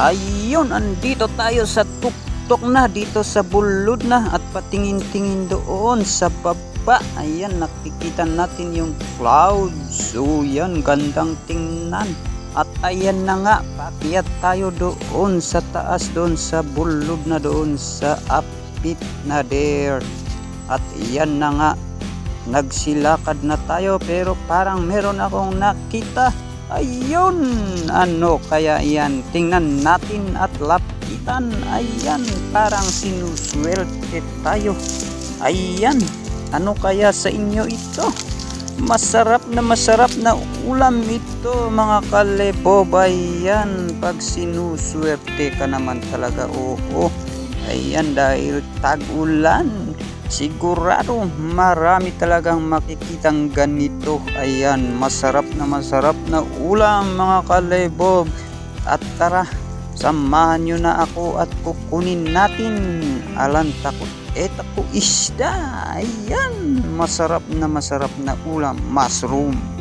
Ayun, andito tayo sa tuktok na dito sa bulod na at patingin-tingin doon sa baba. Ayan, nakikita natin yung clouds. So yan, gandang tingnan. At ayan na nga, pakyat tayo doon sa taas doon sa bulod na doon sa apit na there. At iyan na nga, nagsilakad na tayo pero parang meron akong nakita. Ayun, ano kaya yan? Tingnan natin at lapitan. Ayan, parang sinuswerte tayo. Ayan, ano kaya sa inyo ito? Masarap na masarap na ulam ito mga kalebob. Ayan, pag sinuswerte ka naman talaga. Oo, ayan dahil tag-ulan. Sigurado marami talagang makikitang ganito. Ayan, masarap na masarap na ulam mga kalebob. At tara, samahan nyo na ako at kukunin natin. Alan takot. Eta ko isda. Ayan, masarap na masarap na ulam. Mushroom.